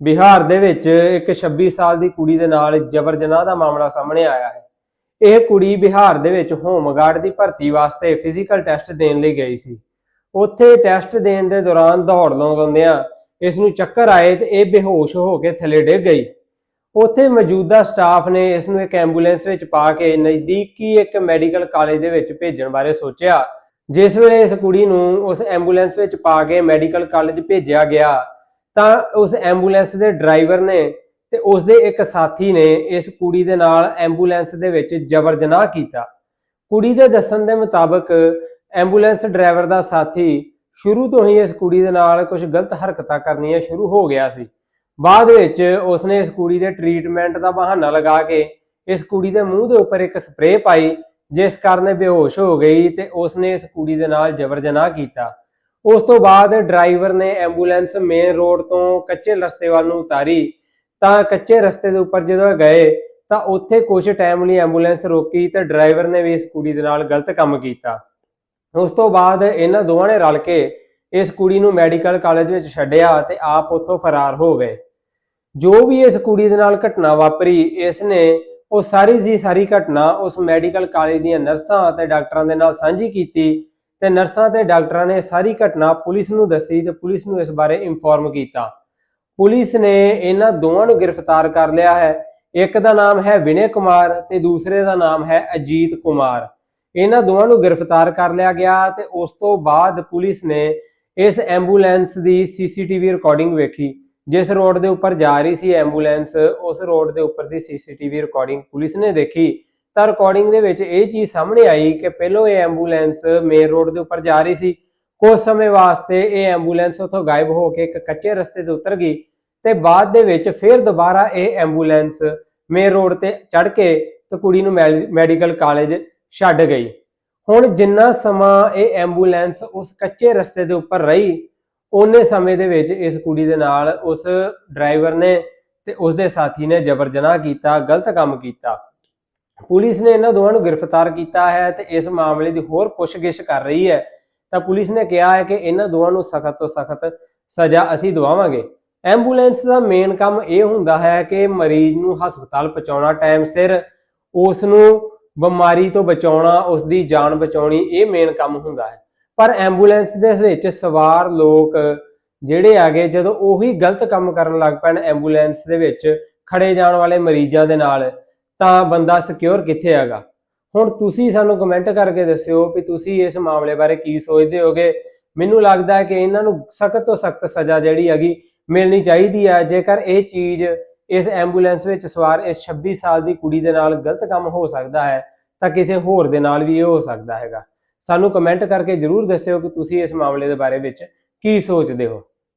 ਬਿਹਾਰ ਦੇ ਵਿੱਚ ਇੱਕ 26 ਸਾਲ ਦੀ ਕੁੜੀ ਦੇ ਨਾਲ ਜਬਰ ਜਨਾਹ ਦਾ ਮਾਮਲਾ ਸਾਹਮਣੇ ਆਇਆ ਹੈ। ਇਹ ਕੁੜੀ ਬਿਹਾਰ ਦੇ ਵਿੱਚ ਹੋਮਗਾਰਡ ਦੀ ਭਰਤੀ ਵਾਸਤੇ ਫਿਜ਼ੀਕਲ ਟੈਸਟ ਦੇਣ ਲਈ ਗਈ ਸੀ। ਉੱਥੇ ਟੈਸਟ ਦੇਣ ਦੇ ਦੌਰਾਨ ਦੌੜ ਲਾਉਂਦਿਆਂ ਇਸ ਨੂੰ ਚੱਕਰ ਆਏ ਤੇ ਇਹ ਬੇਹੋਸ਼ ਹੋ ਕੇ ਥੱਲੇ ਡਿੱਗ ਗਈ। ਉੱਥੇ ਮੌਜੂਦਾ ਸਟਾਫ ਨੇ ਇਸ ਨੂੰ ਇੱਕ ਐਂਬੂਲੈਂਸ ਵਿੱਚ ਪਾ ਕੇ ਨਜ਼ਦੀਕੀ ਇੱਕ ਮੈਡੀਕਲ ਕਾਲਜ ਦੇ ਵਿੱਚ ਭੇਜਣ ਬਾਰੇ ਸੋਚਿਆ। ਜਿਸ ਵੇਲੇ ਇਸ ਕੁੜੀ ਨੂੰ ਉਸ ਐਂਬੂਲੈਂਸ ਵਿੱਚ ਪਾ ਕੇ ਮੈਡੀਕਲ ਕਾਲਜ ਭੇਜਿਆ ਗਿਆ ਤਾਂ ਉਸ ਐਂਬੂਲੈਂਸ ਦੇ ਡਰਾਈਵਰ ਨੇ ਤੇ ਉਸ ਦੇ ਇੱਕ ਸਾਥੀ ਨੇ ਇਸ ਕੁੜੀ ਦੇ ਨਾਲ ਐਂਬੂਲੈਂਸ ਦੇ ਵਿੱਚ ਜ਼ਬਰ ਜਨਾਹ ਕੀਤਾ। ਕੁੜੀ ਦੇ ਦੱਸਣ ਦੇ ਮੁਤਾਬਕ ਐਂਬੂਲੈਂਸ ਡਰਾਈਵਰ ਦਾ ਸਾਥੀ ਸ਼ੁਰੂ ਤੋਂ ਹੀ ਇਸ ਕੁੜੀ ਦੇ ਨਾਲ ਕੁਝ ਗਲਤ ਹਰਕਤਾਂ ਕਰਨੀਆਂ ਸ਼ੁਰੂ ਹੋ ਗਿਆ ਸੀ। ਬਾਅਦ ਵਿੱਚ ਉਸਨੇ ਇਸ ਕੁੜੀ ਦੇ ਟ੍ਰੀਟਮੈਂਟ ਦਾ ਬਹਾਨਾ ਲਗਾ ਕੇ ਇਸ ਕੁੜੀ ਦੇ ਮੂੰਹ ਦੇ ਉੱਪਰ ਇੱਕ ਸਪਰੇਅ ਪਾਈ, ਜਿਸ ਕਾਰਨ ਬੇਹੋਸ਼ ਹੋ ਗਈ ਤੇ ਉਸਨੇ ਇਸ ਕੁੜੀ ਦੇ ਨਾਲ ਜ਼ਬਰ ਜਨਾਹ ਕੀਤਾ। ਉਸ ਤੋਂ ਬਾਅਦ ਡਰਾਈਵਰ ਨੇ ਐਂਬੂਲੈਂਸ ਮੇਨ ਰੋਡ ਤੋਂ ਕੱਚੇ ਰਸਤੇ ਵੱਲ ਨੂੰ ਉਤਾਰੀ। ਤਾਂ ਕੱਚੇ ਰਸਤੇ ਦੇ ਉੱਪਰ ਜਦੋਂ ਗਏ, ਤਾਂ ਉੱਥੇ ਕੁਝ ਟਾਈਮ ਲਈ ਐਂਬੂਲੈਂਸ ਰੋਕੀ ਤੇ ਡਰਾਈਵਰ ਨੇ ਵੀ ਇਸ ਕੁੜੀ ਦੇ ਨਾਲ ਗਲਤ ਕੰਮ ਕੀਤਾ। ਉਸ ਤੋਂ ਬਾਅਦ ਇਹਨਾਂ ਦੋਵਾਂ ਨੇ ਰਲ ਕੇ ਇਸ ਕੁੜੀ ਨੂੰ ਮੈਡੀਕਲ ਕਾਲਜ ਵਿੱਚ ਛੱਡਿਆ ਤੇ ਆਪ ਉੱਥੋਂ ਫਰਾਰ ਹੋ ਗਏ। ਜੋ ਵੀ ਇਸ ਕੁੜੀ ਦੇ ਨਾਲ ਘਟਨਾ ਵਾਪਰੀ, ਇਸ ਨੇ ਉਹ ਸਾਰੀ ਦੀ ਸਾਰੀ ਘਟਨਾ ਉਸ ਮੈਡੀਕਲ ਕਾਲਜ ਦੀਆਂ ਨਰਸਾਂ ਅਤੇ ਡਾਕਟਰਾਂ ਦੇ ਨਾਲ ਸਾਂਝੀ ਕੀਤੀ ਤੇ ਨਰਸਾਂ ਤੇ ਡਾਕਟਰਾਂ ਨੇ ਸਾਰੀ ਘਟਨਾ ਪੁਲਿਸ ਨੂੰ ਦੱਸੀ ਤੇ ਪੁਲਿਸ ਨੂੰ ਇਸ ਬਾਰੇ ਇਨਫੋਰਮ ਕੀਤਾ। ਪੁਲਿਸ ਨੇ ਇਹਨਾਂ ਦੋਵਾਂ ਨੂੰ ਗ੍ਰਿਫਤਾਰ ਕਰ ਲਿਆ ਹੈ। ਇੱਕ ਦਾ ਨਾਮ ਹੈ ਵਿਨੇ ਕੁਮਾਰ ਤੇ ਦੂਸਰੇ ਦਾ ਨਾਮ ਹੈ ਅਜੀਤ ਕੁਮਾਰ। ਇਹਨਾਂ ਦੋਵਾਂ ਨੂੰ ਗ੍ਰਿਫਤਾਰ ਕਰ ਲਿਆ ਗਿਆ ਤੇ ਉਸ ਤੋਂ ਬਾਅਦ ਪੁਲਿਸ ਨੇ ਇਸ ਐਂਬੂਲੈਂਸ ਦੀ ਸੀਸੀਟੀਵੀ ਰਿਕਾਰਡਿੰਗ ਵੇਖੀ, ਜਿਸ ਰੋਡ ਦੇ ਉੱਪਰ ਜਾ ਰਹੀ ਸੀ ਐਂਬੂਲੈਂਸ, ਉਸ ਰੋਡ ਦੇ ਉੱਪਰ ਦੀ ਸੀਸੀਟੀਵੀ ਰਿਕਾਰਡਿੰਗ ਪੁਲਿਸ ਨੇ ਦੇਖੀ। ਤਾਂ ਰਿਕਾਰਡਿੰਗ ਦੇ ਵਿੱਚ ਇਹ ਚੀਜ਼ ਸਾਹਮਣੇ ਆਈ ਕਿ ਪਹਿਲੋਂ ਇਹ ਐਂਬੂਲੈਂਸ ਮੇਨ ਰੋਡ ਦੇ ਉੱਪਰ ਜਾ ਰਹੀ ਸੀ। ਕੁਝ ਸਮੇਂ ਵਾਸਤੇ ਇਹ ਐਂਬੂਲੈਂਸ ਉੱਥੋਂ ਗਾਇਬ ਹੋ ਕੇ ਇੱਕ ਕੱਚੇ ਰਸਤੇ ਤੇ ਉਤਰ ਗਈ ਤੇ ਬਾਅਦ ਦੇ ਵਿੱਚ ਫਿਰ ਦੁਬਾਰਾ ਇਹ ਐਂਬੂਲੈਂਸ ਮੇਨ ਰੋਡ ਤੇ ਚੜ ਕੇ ਤੇ ਕੁੜੀ ਨੂੰ ਮੈਡੀਕਲ ਕਾਲਜ ਛੱਡ ਗਈ। ਹੁਣ ਜਿੰਨਾ ਸਮਾਂ ਇਹ ਐਂਬੂਲੈਂਸ ਉਸ ਕੱਚੇ ਰਸਤੇ ਦੇ ਉੱਪਰ ਰਹੀ, ਉਹਨੇ ਸਮੇਂ ਦੇ ਵਿੱਚ ਇਸ ਕੁੜੀ ਦੇ ਨਾਲ ਉਸ ਡਰਾਈਵਰ ਨੇ ਤੇ ਉਸ ਦੇ ਸਾਥੀ ਨੇ ਜ਼ਬਰ ਜਨਾਹ ਕੀਤਾ, ਗਲਤ ਕੰਮ ਕੀਤਾ। ਪੁਲਿਸ ਨੇ ਇਹਨਾਂ ਦੋਵਾਂ ਨੂੰ ਗ੍ਰਿਫਤਾਰ ਕੀਤਾ ਹੈ ਤੇ ਇਸ ਮਾਮਲੇ ਦੀ ਹੋਰ ਪੁੱਛਗਿੱਛ ਕਰ ਰਹੀ ਹੈ। ਤਾਂ ਪੁਲਿਸ ਨੇ ਕਿਹਾ ਹੈ ਕਿ ਇਹਨਾਂ ਦੋਵਾਂ ਨੂੰ ਸਖਤ ਤੋਂ ਸਖਤ ਸਜ਼ਾ ਅਸੀਂ ਦਵਾਵਾਂਗੇ। ਐਂਬੂਲੈਂਸ ਦਾ ਮੇਨ ਕੰਮ ਇਹ ਹੁੰਦਾ ਹੈ ਕਿ ਮਰੀਜ਼ ਨੂੰ ਹਸਪਤਾਲ ਪਹੁੰਚਾਉਣਾ, ਟਾਈਮ ਸਿਰ ਉਸ ਨੂੰ ਬਿਮਾਰੀ ਤੋਂ ਬਚਾਉਣਾ, ਉਸ ਦੀ ਜਾਨ ਬਚਾਉਣੀ ਇਹ ਮੇਨ ਕੰਮ ਹੁੰਦਾ ਹੈ। ਪਰ ਐਂਬੂਲੈਂਸ ਦੇ ਵਿੱਚ ਸਵਾਰ ਲੋਕ ਜਿਹੜੇ ਆਗੇ ਜਦੋਂ ਉਹੀ ਗਲਤ ਕੰਮ ਕਰਨ ਲੱਗ ਪੈਣ ਐਂਬੂਲੈਂਸ ਦੇ ਵਿੱਚ ਖੜੇ ਜਾਣ ਵਾਲੇ ਮਰੀਜ਼ਾਂ ਦੇ ਨਾਲ ਤਾਂ ਬੰਦਾ ਸਿਕਿਉਰ ਕਿੱਥੇ ਹੈਗਾ? ਹੁਣ ਤੁਸੀਂ ਸਾਨੂੰ ਕਮੈਂਟ ਕਰਕੇ ਦੱਸਿਓ ਵੀ ਤੁਸੀਂ ਇਸ ਮਾਮਲੇ ਬਾਰੇ ਕੀ ਸੋਚਦੇ ਹੋਗੇ? ਮੈਨੂੰ ਲੱਗਦਾ ਹੈ ਕਿ ਇਹਨਾਂ ਨੂੰ ਸਖਤ ਤੋਂ ਸਖਤ ਸਜ਼ਾ ਜਿਹੜੀ ਹੈਗੀ ਮਿਲਣੀ ਚਾਹੀਦੀ ਹੈ। ਜੇਕਰ ਇਹ ਚੀਜ਼ ਇਸ ਐਂਬੂਲੈਂਸ ਵਿੱਚ ਸਵਾਰ ਇਸ 26 ਸਾਲ ਦੀ ਕੁੜੀ ਦੇ ਨਾਲ ਗਲਤ ਕੰਮ ਹੋ ਸਕਦਾ ਹੈ, ਤਾਂ ਕਿਸੇ ਹੋਰ ਦੇ ਨਾਲ ਵੀ ਇਹ ਹੋ ਸਕਦਾ ਹੈਗਾ। ਸਾਨੂੰ ਕਮੈਂਟ ਕਰਕੇ ਜਰੂਰ ਦੱਸਿਓ ਕਿ ਤੁਸੀਂ ਇਸ ਮਾਮਲੇ ਦੇ ਬਾਰੇ ਵਿੱਚ ਕੀ ਸੋਚਦੇ ਹੋ।